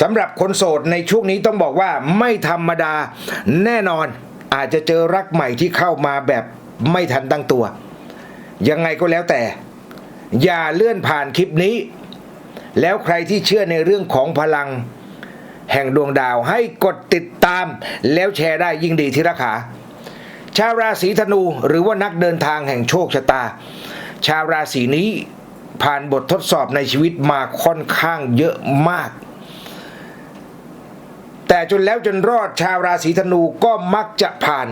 สำหรับคนโสดในช่วงนี้ต้องบอกว่าไม่ธรรมดาแน่นอนอาจจะเจอรักใหม่ที่เข้ามาแบบไม่ทันตั้งตัว ยังไงก็แล้วแต่ อย่าเลื่อนผ่านคลิปนี้ แล้วใครที่เชื่อในเรื่องของพลัง แห่งดวงดาวให้กดติดตาม แล้วแชร์ได้ยิ่งดีที่ราคาชาวราศีธนูหรือว่านักเดินทางแห่งโชคชะตา ชาวราศีนี้ผ่านบททดสอบในชีวิตมาค่อนข้างเยอะมาก แต่จนแล้วจนรอดชาวราศีธนูก็มักจะผ่าน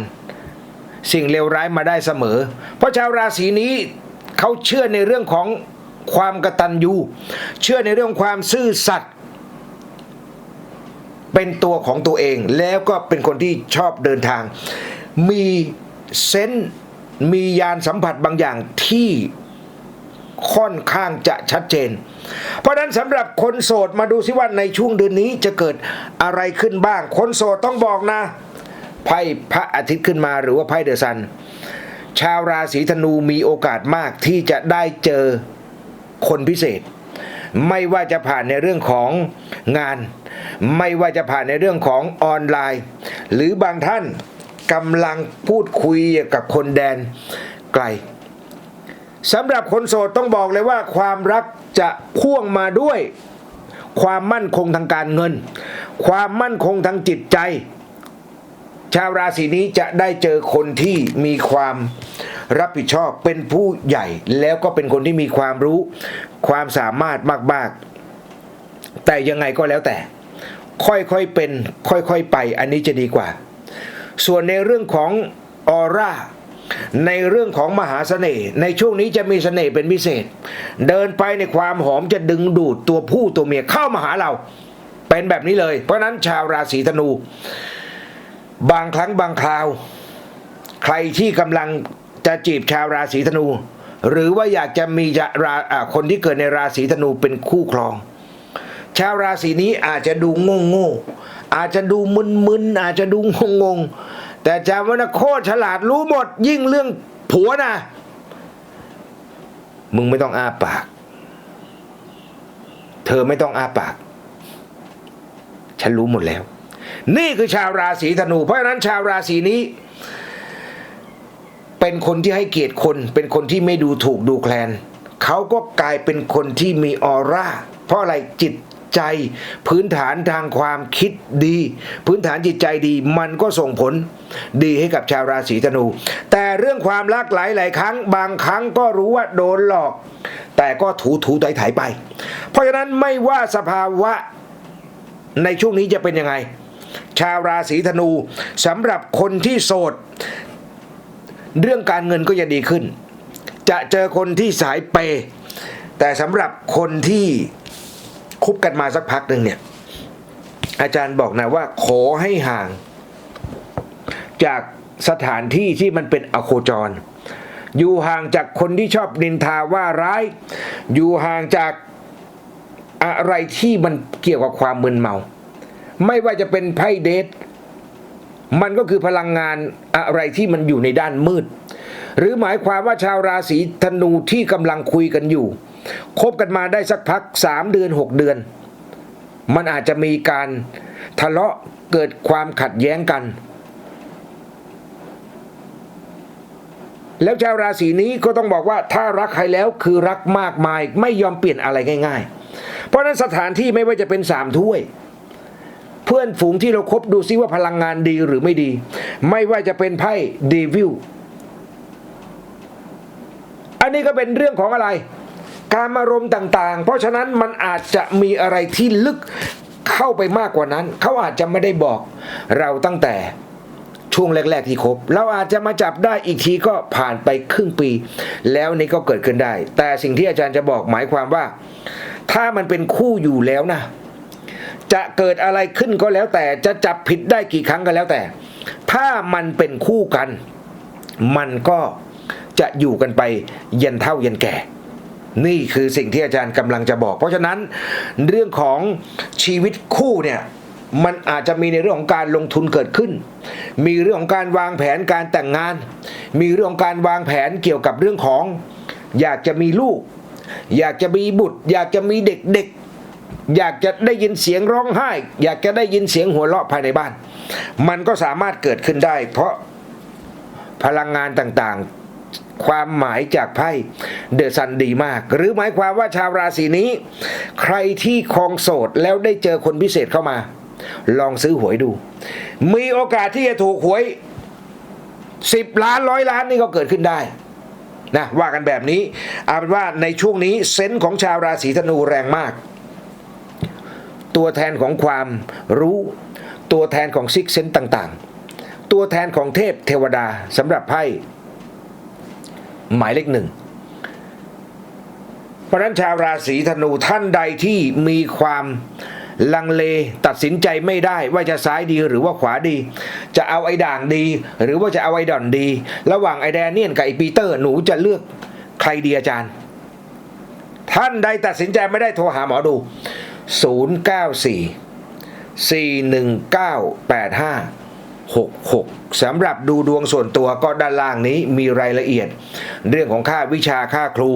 สิ่งเลวร้ายมาได้เสมอ เพราะชาวราศีนี้เขาเชื่อในเรื่องของความกตัญญู เชื่อในเรื่องความซื่อสัตย์เป็นตัวของตัวเองแล้วก็เป็นคนที่ชอบเดินทาง มีเซนส์มียานสัมผัสบางอย่างที่ ค่อนข้างจะชัดเจน เพราะฉะนั้นสำหรับคนโสดมาดูซิว่าในช่วงเดือนนี้จะเกิดอะไรขึ้นบ้าง คนโสดต้องบอกนะ ไพ่พระอาทิตย์ขึ้นมาหรือว่าไพ่เดอะซัน ชาวราศีธนูมีโอกาสมากที่จะได้เจอคนพิเศษ ไม่ว่าจะผ่านในเรื่องของงาน ไม่ว่าจะผ่านในเรื่องของออนไลน์ หรือบางท่านกำลังพูดคุยกับคนแดนไกล สำหรับคนโสดต้องบอกเลยว่าความรักจะพ่วงมาด้วย ความมั่นคงทางการเงิน ความมั่นคงทางจิตใจ ชาวราศีนี้จะได้เจอคนที่มีความรับผิดชอบเป็นผู้ใหญ่ แล้วก็เป็นคนที่มีความรู้ ความสามารถมาก ๆ แต่ยังไงก็แล้วแต่ ค่อยๆเป็น ค่อยๆไป อันนี้จะดีกว่า ส่วนในเรื่องของออร่า ในเรื่องของมหาเสน่ห์ในช่วงนี้จะมีเสน่ห์เป็นพิเศษ เดินไปในความหอมจะดึงดูดตัวผู้ตัวเมียเข้ามาหาเรา เป็นแบบนี้เลย เพราะนั้นชาวราศีธนู บางครั้งบางคราว ใครที่กำลังจะจีบชาวราศีธนู หรือว่าอยากจะมีจะราคนที่เกิดในราศีธนูเป็นคู่ครอง ชาวราศีนี้อาจจะดูงงงๆอาจจะดูมึนๆอาจจะดูงงงๆ แต่จำไว้นะโคตรฉลาดรู้หมด ยิ่งเรื่องผัวนะ มึงไม่ต้องอ้าปาก เธอไม่ต้องอ้าปาก ฉันรู้หมดแล้ว นี่คือชาวราศีธนู เพราะฉะนั้นชาวราศีนี้เป็นคนที่ให้เกียรติคน เป็นคนที่ไม่ดูถูกดูแคลน เขาก็กลายเป็นคนที่มีออร่า เพราะอะไรจิต ใจ พื้นฐานทางความคิดดี พื้นฐานจิตใจดี มันก็ส่งผลดีให้กับชาวราศีธนู แต่เรื่องความรักหลายหลายครั้ง บางครั้งก็รู้ว่าโดนหลอก แต่ก็ถูถูไถไถไป เพราะฉะนั้นไม่ว่าสภาวะในช่วงนี้จะเป็นยังไง ชาวราศีธนูสำหรับคนที่โสด เรื่องการเงินก็จะดีขึ้น จะเจอคนที่สายเปย์แต่สำหรับคนที่ บกันมาสักพักหนึ่งเนี่ย อาจารย์บอกนะว่าขอให้ห่าง จากสถานที่ที่มันเป็นอโคจร อยู่ห่างจากคนที่ชอบนินทาว่าร้าย อยู่ห่างจากอะไรที่มันเกี่ยวกับความมึนเมา ไม่ว่าจะเป็นไพ่เดทมันก็คือพลังงานอะไรที่มันอยู่ในด้านมืด หรือหมายความว่าชาวราศีธนูที่กำลังคุยกันอยู่ คบกันมาได้สักพักสามเดือนหกเดือน มันอาจจะมีการทะเลาะเกิดความขัดแย้งกัน แล้วชาวราศีนี้ก็ต้องบอกว่าถ้ารักใครแล้วคือรักมากมายไม่ยอมเปลี่ยนอะไรง่าย ๆ เพราะฉะนั้นสถานที่ไม่ว่าจะเป็นสามถ้วยเพื่อนฝูงที่เราครบดูซิว่าพลังงานดีหรือไม่ดี ไม่ว่าจะเป็นไพ่เดวิลอันนี้ก็เป็นเรื่องของอะไร การอารมณ์ต่างๆ เพราะฉะนั้นมันอาจจะมีอะไรที่ลึกเข้าไปมากกว่านั้น เขาอาจจะไม่ได้บอกเราตั้งแต่ช่วงแรก ๆ ที่คบ เราอาจจะมาจับได้อีกทีก็ผ่านไปครึ่งปี แล้วนี่ก็เกิดขึ้นได้ แต่สิ่งที่อาจารย์จะบอกหมายความว่า ถ้ามันเป็นคู่อยู่แล้วนะ จะเกิดอะไรขึ้นก็แล้วแต่จะจับผิดได้กี่ครั้งก็แล้วแต่ ถ้ามันเป็นคู่กัน มันก็จะอยู่กันไปยันเท่ายันแก่ นี่คือสิ่งที่อาจารย์กำลังจะบอก เพราะฉะนั้นเรื่องของชีวิตคู่เนี่ยมันอาจจะมีในเรื่องของการลงทุนเกิดขึ้น มีเรื่องของการวางแผนการแต่งงาน มีเรื่องของการวางแผนเกี่ยวกับเรื่องของ อยากจะมีลูก อยากจะมีบุตร อยากจะมีเด็กๆ อยากจะได้ยินเสียงร้องไห้ อยากจะได้ยินเสียงหัวเราะภายในบ้าน มันก็สามารถเกิดขึ้นได้ เพราะพลังงานต่างๆ ความหมายจากไพ่เดอะซันดีมาก หรือหมายความว่าชาวราศีนี้ ใครที่ครองโสดแล้วได้เจอคนพิเศษเข้ามา ลองซื้อหวยดู มีโอกาสที่จะถูกหวยสิบล้านร้อยล้านนี่ก็เกิดขึ้นได้นะว่ากันแบบนี้เอาเป็นว่าในช่วงนี้เซนส์ของชาวราศีธนูแรงมาก ตัวแทนของความรู้ ตัวแทนของซิกเซนต์ต่างๆ ตัวแทนของเทพเทวดาสำหรับไพ่ หมายเลขหนึ่งเพราะนั้นชาวราศีธนูท่านใดที่มีความลังเลตัดสินใจไม่ได้ว่าจะซ้ายดีหรือว่าขวาดี จะเอาไอ้ด่างดี หรือว่าจะเอาไอ้ดอนดี ระหว่างไอ้แดเนียนกับไอ้ปีเตอร์หนูจะเลือกใครดีอาจารย์ ท่านใดตัดสินใจไม่ได้โทรหาหมอดู 094-419-8566สำหรับดูดวงส่วนตัวก็ด้านล่างนี้มีรายละเอียด เรื่องของค่าวิชาค่าครู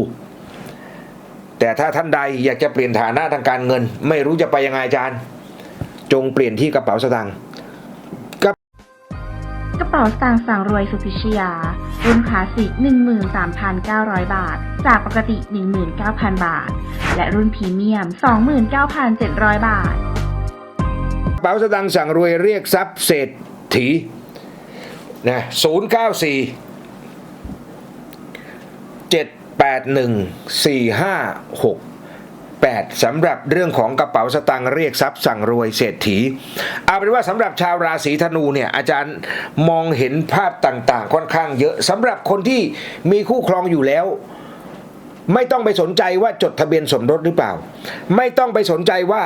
แต่ถ้าท่านใดอยากจะเปลี่ยนฐานะทางการเงิน ไม่รู้จะไปยังไงอาจารย์ จงเปลี่ยนที่กระเป๋าสตางค์กระเป๋าสตางค์สั่งรวยสุพิชยารุ่นคลาสสิก13,900 บาท จากปกติ 19,000 บาท และรุ่นพรีเมียม 29,700 บาทกระเป๋าสตางค์สั่งรวยเรียกทรัพย์เศรษ ฐีนะศูนย์เก้าสี่เจ็ดแปดหนึ่งสี่ห้าหกแปดสำหรับเรื่องของกระเป๋าสตางค์เรียกทรัพย์สั่งรวยเศรษฐีเอาเป็นว่าสำหรับชาวราศีธนูเนี่ยอาจารย์มองเห็นภาพต่างๆ ค่อนข้างเยอะสำหรับคนที่มีคู่ครองอยู่แล้ว ไม่ต้องไปสนใจว่าจดทะเบียนสมรสหรือเปล่า ไม่ต้องไปสนใจว่า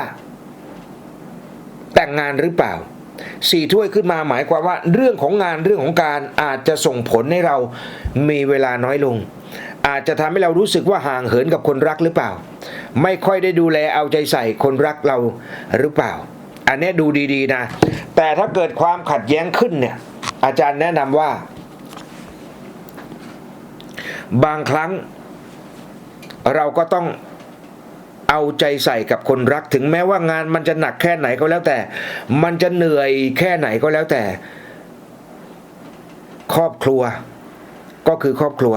แต่งงานหรือเปล่า สี่ถ้วยขึ้นมาหมายความว่า เรื่องของงานเรื่องของการอาจจะส่งผลให้เรามีเวลาน้อยลง อาจจะทำให้เรารู้สึกว่าห่างเหินกับคนรักหรือเปล่า ไม่ค่อยได้ดูแลเอาใจใส่คนรักเราหรือเปล่า อันนี้ดูดีๆนะ แต่ถ้าเกิดความขัดแย้งขึ้นเนี่ยอาจารย์แนะนำว่า บางครั้งเราก็ต้อง เอาใจใส่กับคนรักถึงแม้ว่างานมันจะหนักแค่ไหนก็แล้วแต่ มันจะเหนื่อยแค่ไหนก็แล้วแต่ ครอบครัว ก็คือครอบครัว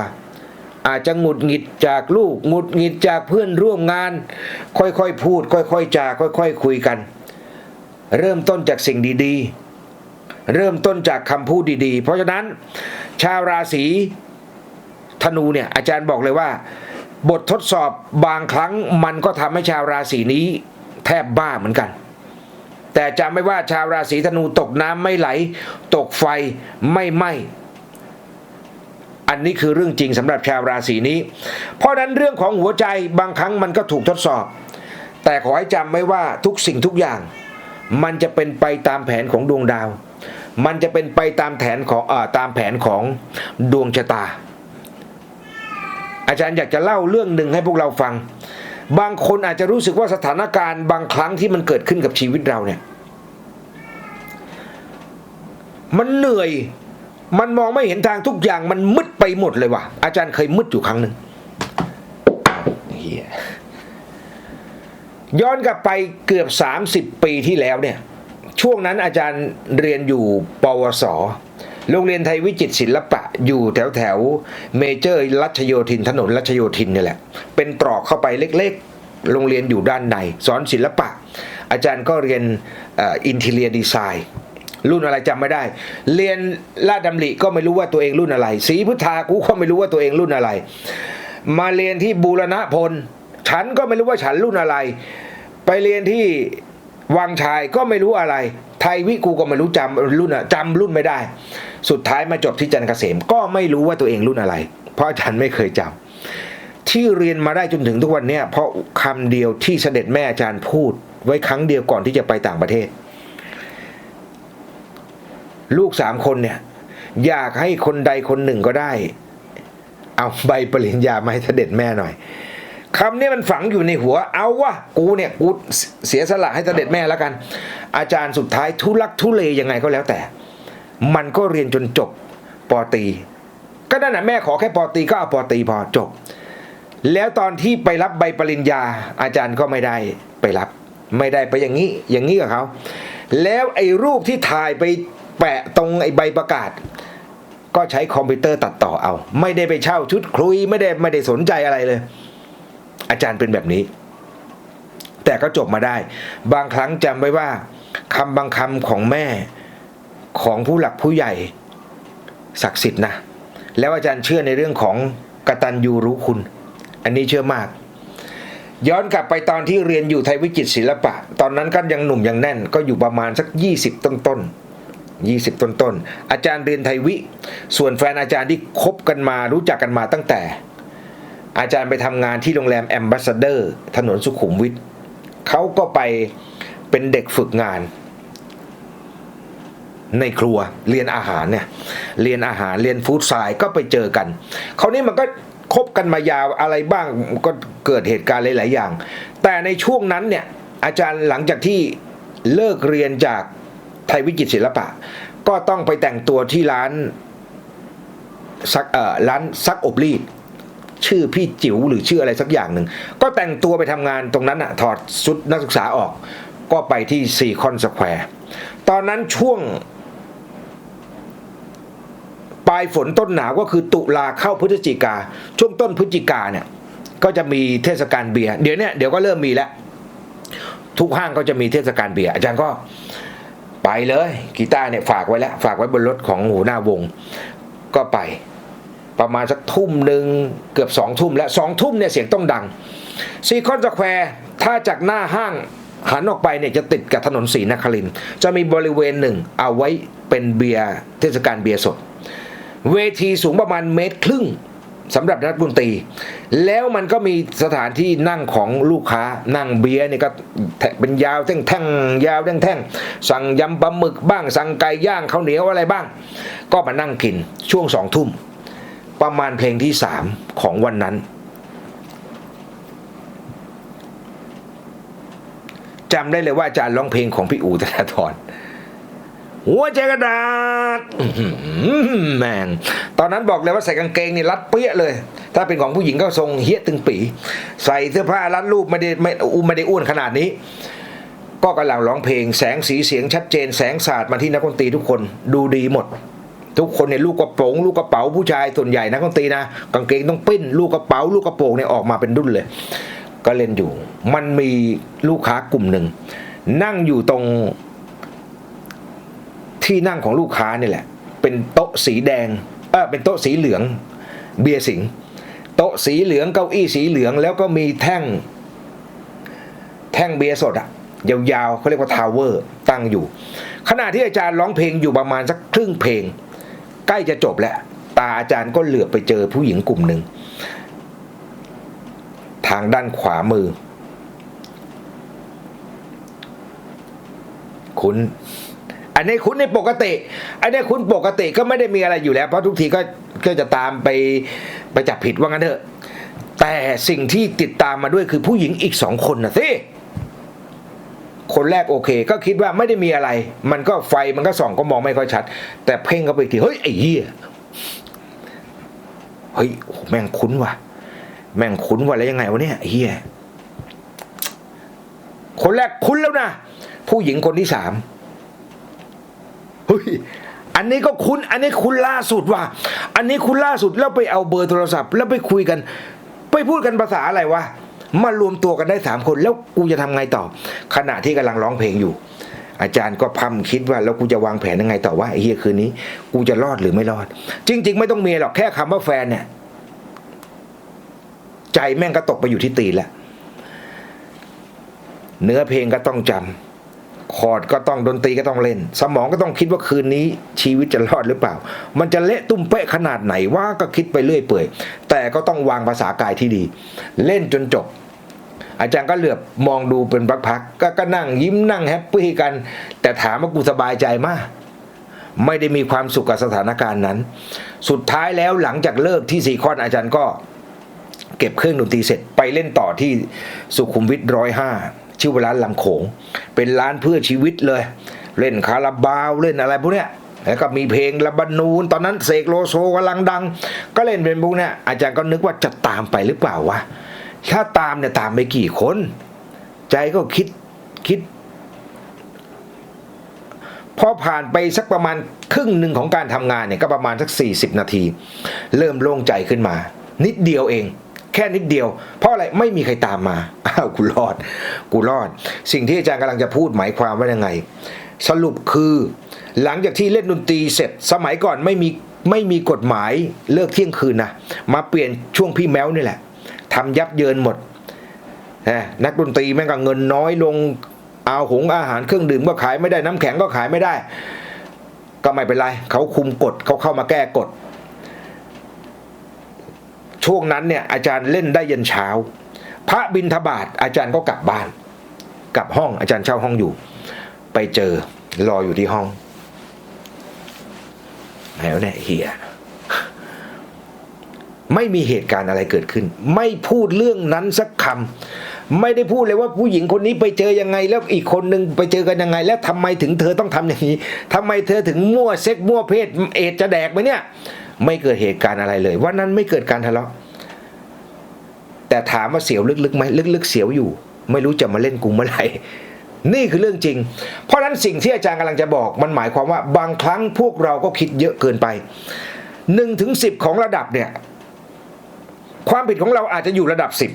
อาจจะหงุดหงิดจากลูกหงุดหงิดจากเพื่อนร่วมงาน ค่อยๆพูด ค่อยๆจาค่อยๆคุยกัน เริ่มต้นจากสิ่งดีๆ เริ่มต้นจากคำพูดดีๆ เพราะฉะนั้น ชาวราศีธนูเนี่ยอาจารย์บอกเลยว่า บททดสอบบางครั้งมันก็ทำให้ชาวราศีนี้แทบบ้าเหมือนกัน แต่จำไม่ว่าชาวราศีธนูตกน้ำไม่ไหล ตกไฟไม่ไหม้อันนี้คือเรื่องจริงสำหรับชาวราศีนี้ เพราะนั้นเรื่องของหัวใจบางครั้งมันก็ถูกทดสอบ แต่ขอให้จำไว้ว่าทุกสิ่งทุกอย่าง มันจะเป็นไปตามแผนของดวงดาว มันจะเป็นไปตามแผนของเอ่อตามแผนของดวงชะตา อาจารย์อยากจะเล่าเรื่องหนึ่งให้พวกเราฟัง บางคนอาจจะรู้สึกว่าสถานการณ์บางครั้งที่มันเกิดขึ้นกับชีวิตเราเนี่ย มันเหนื่อย มันมองไม่เห็นทางทุกอย่างมันมืดไปหมดเลยว่ะ อาจารย์เคยมืดอยู่ครั้งหนึ่งเหี้ยย้อนกลับไปเกือบ 30 ปีที่แล้วเนี่ย ช่วงนั้นอาจารย์เรียนอยู่ปวส โรงเรียนไทยวิจิตศิลปะอยู่แถวแถวเมเจอร์รัชโยธินถนนรัชโยธินเนี่ยแหละ เป็นตรอกเข้าไปเล็กๆ โรงเรียนอยู่ด้านใน สอนศิลปะ อาจารย์ก็เรียนอินเทเลียดีไซน์รุ่นอะไรจำไม่ได้ เรียนลาดดำริก็ไม่รู้ว่าตัวเองรุ่นอะไรศรีพุทธากูก็ไม่รู้ว่าตัวเองรุ่นอะไร มาเรียนที่บูรณะพล ฉันก็ไม่รู้ว่าฉันรุ่นอะไร ไปเรียนที่วังชายก็ไม่รู้อะไร ไทยวิกูก็ไม่รู้จำรุ่นอะจำรุ่นไม่ได้ สุดท้ายมาจบที่จันเกษมก็ไม่รู้ว่าตัวเองรุ่นอะไร เพราะอาจารย์ไม่เคยจำที่เรียนมาได้จนถึงทุกวันนี้เพราะคำเดียวที่เสด็จแม่อาจารย์พูด ไว้ครั้งเดียวก่อนที่จะไปต่างประเทศ ลูกสามคนเนี่ย อยากให้คนใดคนหนึ่งก็ได้ เอาใบปริญญามาให้เสด็จแม่หน่อยคำนี้มันฝังอยู่ในหัว เอาวะกูเนี่ยกูเสียสละให้เสด็จแม่แล้วกัน อาจารย์สุดท้ายทุลักทุเลยังไงก็แล้วแต่ มันก็เรียนจนจบปอตี ก็นั่นแหะแม่ขอแค่ปอตีก็เอาปอตีพอจบ แล้วตอนที่ไปรับใบปริญญาอาจารย์ก็ไม่ได้ไปรับ ไม่ได้ไปอย่างนี้อย่างนี้กับเขาแล้วไอ้รูปที่ถ่ายไปแปะตรงไอ้ใบประกาศ ก็ใช้คอมพิวเตอร์ตัดต่อเอา ไม่ได้ไปเช่าชุดครุยไม่ได้ไม่ได้สนใจอะไรเลย อาจารย์เป็นแบบนี้ แต่ก็จบมาได้ บางครั้งจำไว้ว่าคำบางคำของแม่ ของผู้หลักผู้ใหญ่ศักดิ์สิทธิ์นะ แล้วอาจารย์เชื่อในเรื่องของกตัญญูรู้คุณ อันนี้เชื่อมาก ย้อนกลับไปตอนที่เรียนอยู่ไทยวิจิตศิลปะ ตอนนั้นก็ยังหนุ่มยังแน่น ก็อยู่ประมาณสัก 20 ต้นต้น20 ต้นต้นอาจารย์เรียนไทยวิ ส่วนแฟนอาจารย์ที่คบกันมารู้จักกันมาตั้งแต่ อาจารย์ไปทำงานที่โรงแรมแอมบ s สเดอร์ ถนนสุขุมวิทเขาก็ไปเป็นเด็กฝึกงาน ในครัวเรียนอาหารเนี่ยเรียนอาหารเรียนฟู้ดไซน์ก็ไปเจอกันคราวนี้มันก็คบกันมายาวอะไรบ้างก็เกิดเหตุการณ์หลาย ๆ อย่าง แต่ในช่วงนั้นเนี่ยอาจารย์หลังจากที่เลิกเรียนจากไทยวิจิตรศิลปะ ก็ต้องไปแต่งตัวที่ร้านซักเอ่อร้านซักอบรีดชื่อพี่จิ๋วหรือชื่ออะไรสักอย่างหนึ่ง ก็แต่งตัวไปทำงานตรงนั้นอะถอดชุดนักศึกษาออก ก็ไปที่ซีคอนสแควร์ตอนนั้นช่วง ปลายฝนต้นหนาวก็คือตุลาเข้าพฤศจิกา ช่วงต้นพฤศจิกาเนี่ยก็จะมีเทศกาลเบียร์เดี๋ยวเนี้ยเดี๋ยวก็เริ่มมีแล้ว ทุกห้างก็จะมีเทศกาลเบียร์อาจารย์ก็ไปเลยกีตาร์เนี่ยฝากไว้แล้ว ฝากไว้บนรถของหัวหน้าวง ก็ไป ประมาณสักทุ่มหนึ่งเกือบสองทุ่มแล้วสองทุ่มเนี่ยเสียงต้องดังซีคอนสแควร์ถ้าจากหน้าห้างหันออกไปเนี่ยจะติดกับถนนศรีนครินจะมีบริเวณหนึ่งเอาไว้เป็นเบียร์เทศกาลเบียร์สด เวทีสูงประมาณเมตรครึ่งสำหรับนักดนตรี แล้วมันก็มีสถานที่นั่งของลูกค้านั่งเบียร์เนี่ยก็แทะเป็นยาวแท่งแท่งๆยาวแท่งแท่งๆสั่งยำปลาหมึกบ้าง สั่งไก่ย่างข้าวเหนียวอะไรบ้าง ก็มานั่งกินช่วงสองทุ่ม ประมาณเพลงที่สามของวันนั้น จำได้เลยว่าอาจารย์ร้องเพลงของพี่อู๋ธนาธร หัวใจกระดาษแม่งตอนนั้นบอกเลยว่าใส่กางเกงนี่รัดเปี้ยเลย ถ้าเป็นของผู้หญิงก็ทรงเฮี้ยตึงปี ใส่เสื้อผ้ารัดรูปไม่ได้ไม่อุ้มไม่ได้อ้วนขนาดนี้ ก็กำลังร้องเพลงแสงสีเสียงชัดเจนแสงสาดมาที่นักดนตรีทุกคนดูดีหมด ทุกคนเนี่ยลูกกระโปรงลูกกระเป๋าผู้ชายส่วนใหญ่นักดนตรีนะกางเกงต้องปิ้น ลูกกระเป๋าลูกกระโปรงเนี่ยออกมาเป็นดุ้นเลย ก็เล่นอยู่ มันมีลูกค้ากลุ่มหนึ่งนั่งอยู่ตรง ที่นั่งของลูกค้านี่แหละ เป็นโต๊ะสีแดงเออเป็นโต๊ะสีเหลือง เบียร์สิง โต๊ะสีเหลืองเก้าอี้สีเหลือง แล้วก็มีแท่ง แท่งเบียร์สดอะยาวๆเขาเรียกว่าทาวเวอร์ตั้งอยู่ ขณะที่อาจารย์ร้องเพลงอยู่ประมาณสักครึ่งเพลง ใกล้จะจบแล้ว ตาอาจารย์ก็เหลือบไปเจอผู้หญิงกลุ่มหนึ่ง ทางด้านขวามือ คุณ อันนี้คุณในปกติ อันนี้คุณปกติก็ไม่ได้มีอะไรอยู่แล้ว เพราะทุกทีก็ก็จะตามไปไปจับผิดว่างั้นเถอะ แต่สิ่งที่ติดตามมาด้วยคือผู้หญิงอีกสองคนนะสิคนแรกโอเค ก็คิดว่าไม่ได้มีอะไร มันก็ไฟมันก็ส่องก็มองไม่ค่อยชัด แต่เพ่งเข้าไปทีเฮ้ยไอ้เหี้ยเฮ้ยโอแม่งคุ้นว่ะ แม่งคุ้นว่ะแล้วยังไงวะเนี่ยเหี้ยคนแรกคุ้นแล้วนะผู้หญิงคนที่สาม เฮ้ยอันนี้ก็คุ้นอันนี้คุ้นล่าสุดว่ะอันนี้คุ้นล่าสุดแล้วไปเอาเบอร์โทรศัพท์ แล้วไปคุยกัน ไปพูดกันภาษาอะไรวะมารวมตัวกันได้สามคน แล้วกูจะทำไงต่อ ขณะที่กำลังร้องเพลงอยู่ อาจารย์ก็พำคิดว่า แล้วกูจะวางแผนยังไงต่อว่าไอ้เฮียคืนนี้ กูจะรอดหรือไม่รอด จริง ๆ ไม่ต้องมีหรอกแค่คำว่าแฟนเนี่ยใจแม่งก็ตกไปอยู่ที่ตีนแล้วเนื้อเพลงก็ต้องจำ คอร์ดก็ต้องดนตรีก็ต้องเล่น สมองก็ต้องคิดว่าคืนนี้ชีวิตจะรอดหรือเปล่า มันจะเละตุ้มเป๊ะขนาดไหนว่าก็คิดไปเรื่อยเปื่อย แต่ก็ต้องวางภาษากายที่ดี เล่นจนจบ อาจารย์ก็เหลือบมองดูเป็นพักๆกก็นั่งยิ้มนั่งแฮปปี้กัน แต่ถามว่ากูสบายใจมากไม่ได้มีความสุขกับสถานการณ์นั้น สุดท้ายแล้วหลังจากเลิกที่ซีคอนอาจารย์ก็ เก็บเครื่องดนตรีเสร็จไปเล่นต่อที่สุขุมวิทร้อยห้า ชื่อว่าร้านลำโขง เป็นร้านเพื่อชีวิตเลย เล่นคาราบาวเล่นอะไรพวกเนี้ยแล้วก็มีเพลงละบานูน ตอนนั้นเสกโลโซกำลังดัง ก็เล่นเป็นพวกเนี้ยอาจารย์ก็นึกว่าจะตามไปหรือเปล่าวะถ้าตามเนี่ยตามไปกี่คน ใจก็คิดคิดพอผ่านไปสักประมาณครึ่งหนึ่งของการทำงานเนี่ยก็ประมาณสัก 40 นาที เริ่มโล่งใจขึ้นมา นิดเดียวเอง ค่นิดเดียว เพราะอะไรไม่มีใครตามมาอ้าวกูรอด กูรอด สิ่งที่อาจารย์กำลังจะพูดหมายความว่ายังไง สรุปคือ หลังจากที่เล่นดนตรีเสร็จสมัยก่อนไม่มีไม่มีกฎหมายเลิกเที่ยงคืนนะมาเปลี่ยนช่วงพี่แมวนี่แหละทำยับเยินหมดนะนักดนตรีแม่งก็เงินน้อยลงเอาหงอาหารเครื่องดื่มก็ขายไม่ได้น้ำแข็งก็ขายไม่ได้ ก็ไม่เป็นไรเขาคุมกฎเขาเข้ามาแก้กฎ ช่วงนั้นเนี่ยอาจารย์เล่นได้ยันเช้า พระบินทบาทอาจารย์ก็กลับบ้าน กลับห้องอาจารย์เช่าห้องอยู่ ไปเจอรออยู่ที่ห้องแล้วเนี่ยเฮียไม่มีเหตุการณ์อะไรเกิดขึ้น ไม่พูดเรื่องนั้นสักคำ ไม่ได้พูดเลยว่าผู้หญิงคนนี้ไปเจอยังไงแล้วอีกคนหนึ่งไปเจอกันยังไง แล้วทำไมถึงเธอต้องทำอย่างนี้ทำไมเธอถึงมั่วเซ็กมั่วเพศเอดจะแดกไหมเนี่ย ไม่เกิดเหตุการณ์อะไรเลย วันนั้นไม่เกิดการทะเลาะแต่ถามว่าเสียวลึกๆไหมลึกๆเสียวอยู่ ไม่รู้จะมาเล่นกูเมื่อไหร่นี่คือเรื่องจริง เพราะฉะนั้นสิ่งที่อาจารย์กำลังจะบอก มันหมายความว่าบางครั้งพวกเราก็คิดเยอะเกินไปหนึ่งถึงสิบของระดับเนี่ย ความผิดของเราอาจจะอยู่ระดับสิบ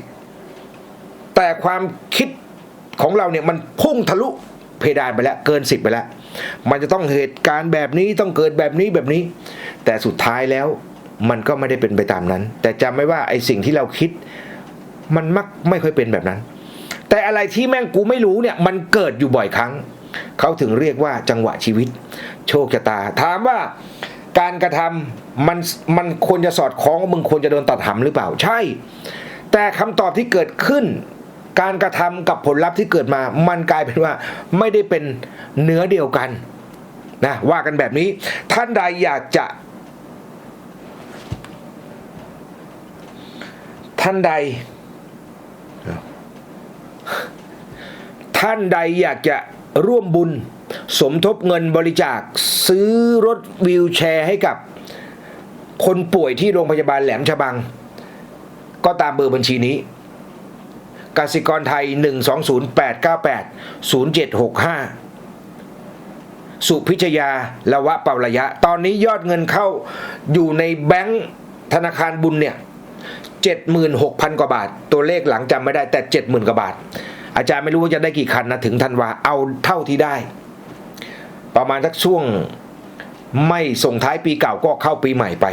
แต่ความคิดของเราเนี่ยมันพุ่งทะลุเพดานไปแล้วเกินสิบไปแล้ว มันจะต้องเหตุการณ์แบบนี้ต้องเกิดแบบนี้แบบนี้ แต่สุดท้ายแล้วมันก็ไม่ได้เป็นไปตามนั้น แต่จำไว้ว่าไอ้สิ่งที่เราคิด มันมักไม่ค่อยเป็นแบบนั้น แต่อะไรที่แม่งกูไม่รู้เนี่ยมันเกิดอยู่บ่อยครั้ง เขาถึงเรียกว่าจังหวะชีวิต โชคชะตา ถามว่าการกระทำมันมันควรจะสอดคล้องว่ามึงควรจะโดนตัดหำหรือเปล่าใช่ แต่คำตอบที่เกิดขึ้น การกระทำกับผลลัพธ์ที่เกิดมา มันกลายเป็นว่าไม่ได้เป็นเนื้อเดียวกันนะว่ากันแบบนี้ ท่านใดอยากจะ ท่านใด ท่านใดอยากจะร่วมบุญ สมทบเงินบริจาค ซื้อรถวีลแชร์ให้กับคนป่วยที่โรงพยาบาลแหลมฉบัง ก็ตามเบอร์บัญชีนี้ กสิกรไทย 120-898-0765 สุพิชยาละวะเป่าระยะ ตอนนี้ยอดเงินเข้าอยู่ในแบงค์ธนาคารบุญเนี่ย 76,000 กว่าบาท ตัวเลขหลังจำไม่ได้แต่ 70,000 กว่าบาท อาจารย์ไม่รู้ว่าจะได้กี่คันนะถึงธันวา เอาเท่าที่ได้ ประมาณสักช่วงไม่ส่งท้ายปีเก่าก็เข้าปีใหม่ไป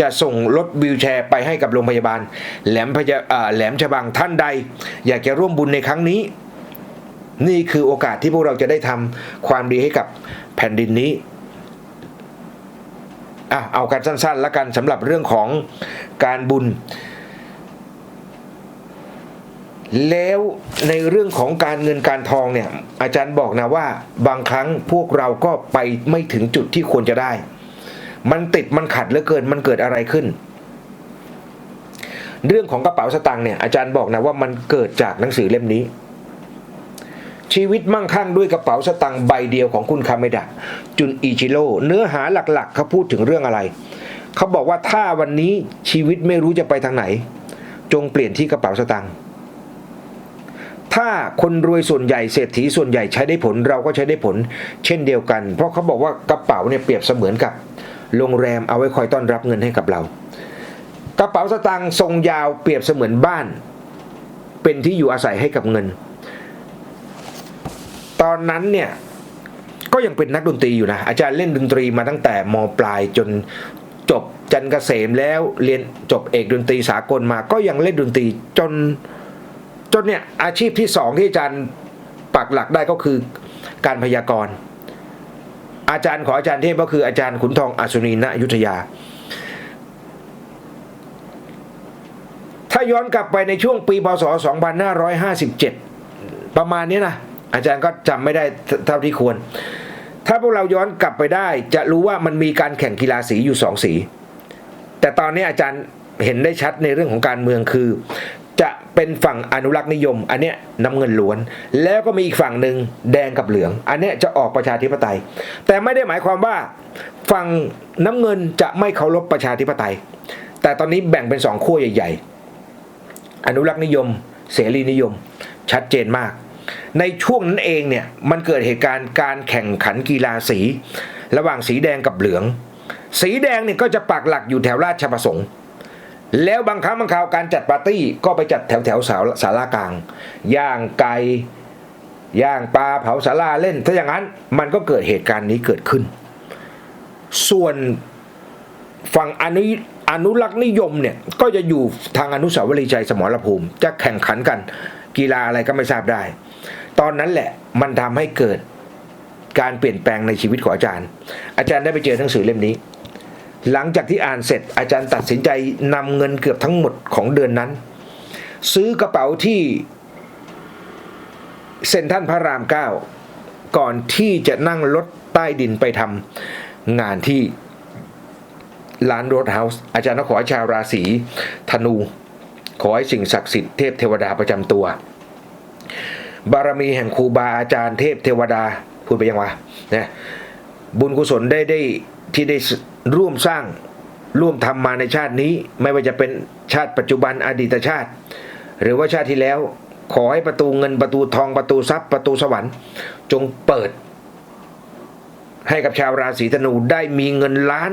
จะส่งรถวิวแชร์ไปให้กับโรงพยาบาล แหลมพยาแหลมฉบังท่านใด อยากจะร่วมบุญในครั้งนี้ นี่คือโอกาสที่พวกเราจะได้ทำความดีให้กับแผ่นดินนี้อะเอากันสั้นๆ แล้วกันสำหรับเรื่องของการบุญ แล้วในเรื่องของการเงินการทองเนี่ยอาจารย์บอกนะว่าบางครั้งพวกเราก็ไปไม่ถึงจุดที่ควรจะได้ มันติดมันขัดเหลือเกินมันเกิดอะไรขึ้น เรื่องของกระเป๋าสตางค์เนี่ยอาจารย์บอกนะว่ามันเกิดจากหนังสือเล่มนี้ ชีวิตมั่งคั่งด้วยกระเป๋าสตางค์ใบเดียวของคุณคาเมดะจุนอิจิโร่เนื้อหาหลักๆเขาพูดถึงเรื่องอะไรเขาบอกว่าถ้าวันนี้ชีวิตไม่รู้จะไปทางไหน จงเปลี่ยนที่กระเป๋าสตางค์ถ้าคนรวยส่วนใหญ่เศรษฐีส่วนใหญ่ใช้ได้ผลเราก็ใช้ได้ผล เช่นเดียวกัน เพราะเขาบอกว่ากระเป๋าเนี่ยเปรียบเสมือนกับ โรงแรมเอาไว้คอยต้อนรับเงินให้กับเรา กระเป๋าสตางค์ทรงยาวเปรียบเสมือนบ้าน เป็นที่อยู่อาศัยให้กับเงิน ตอนนั้นเนี่ยก็ยังเป็นนักดนตรีอยู่นะ อาจารย์เล่นดนตรีมาตั้งแต่มปลายจนจบจันเกษมแล้วเรียนจบเอกดนตรีสากลมาก็ยังเล่นดนตรีจนจนเนี่ยอาชีพที่สองที่อาจารย์ปักหลักได้ก็คือการพยากรณ์ อาจารย์ของอาจารย์เทพก็คืออาจารย์ขุนทองอัศนีณยุทธยา ถ้าย้อนกลับไปในช่วงปีพศ 2557 ประมาณนี้นะ อาจารย์ก็จำไม่ได้เท่าที่ควร ถ้าพวกเราย้อนกลับไปได้ จะรู้ว่ามันมีการแข่งกีฬาสีอยู่สองสี แต่ตอนนี้อาจารย์เห็นได้ชัดในเรื่องของการเมืองคือ จะเป็นฝั่งอนุรักษ์นิยม อันเนี้ยน้ำเงินล้วน แล้วก็มีอีกฝั่งหนึ่งแดงกับเหลือง อันเนี้ยจะออกประชาธิปไตย แต่ไม่ได้หมายความว่าฝั่งน้ำเงินจะไม่เคารพประชาธิปไตย แต่ตอนนี้แบ่งเป็นสองขั้วใหญ่ ๆ อนุรักษ์นิยม เสรีนิยม ชัดเจนมาก ในช่วงนั้นเองเนี่ยมันเกิดเหตุการณ์การแข่งขันกีฬาสี ระหว่างสีแดงกับเหลือง สีแดงเนี่ยก็จะปักหลักอยู่แถวราชประสงค์ แล้วบางครั้งบางคราวการจัดปาร์ตี้ก็ไปจัดแถวแถวสาสารากลาง ย่างไก่ย่างปลาเผาสาราเล่น ถ้าอย่างนั้นมันก็เกิดเหตุการณ์นี้เกิดขึ้น ส่วนฝั่งอนุอนุรักษ์นิยมเนี่ยก็จะอยู่ทางอนุสาวรีย์ชัยสมรภูมิ จะแข่งขันกันกีฬาอะไรก็ไม่ทราบได้ ตอนนั้นแหละมันทำให้เกิดการเปลี่ยนแปลงในชีวิตของอาจารย์ อาจารย์ได้ไปเจอหนังสือเล่มนี้ หลังจากที่อ่านเสร็จอาจารย์ตัดสินใจนำเงินเกือบทั้งหมดของเดือนนั้น ซื้อกระเป๋าที่เซ็นทัลพระรามเก้าก่อนที่จะนั่งรถใต้ดินไปทำงานที่ร้านโรถเฮาส์อาจารย์ขอให้ชาวราศีธนู ขอให้สิ่งศักดิ์สิทธิ์เทพเทวดาประจำตัว บารมีแห่งครูบาอาจารย์เทพเทวดา พูดไปยังวะนะบุญกุศลได้ได้ที่ได้ ร่วมสร้างร่วมทำมาในชาตินี้ ไม่ว่าจะเป็นชาติปัจจุบันอดีตชาติ หรือว่าชาติที่แล้ว ขอให้ประตูเงินประตูทองประตูทรัพย์ประตูสวรรค์ จงเปิด ให้กับชาวราศีธนูได้มีเงินล้าน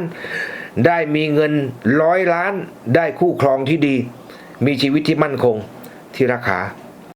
ได้มีเงินร้อยล้าน ได้คู่ครองที่ดี มีชีวิตที่มั่นคงที่ราคา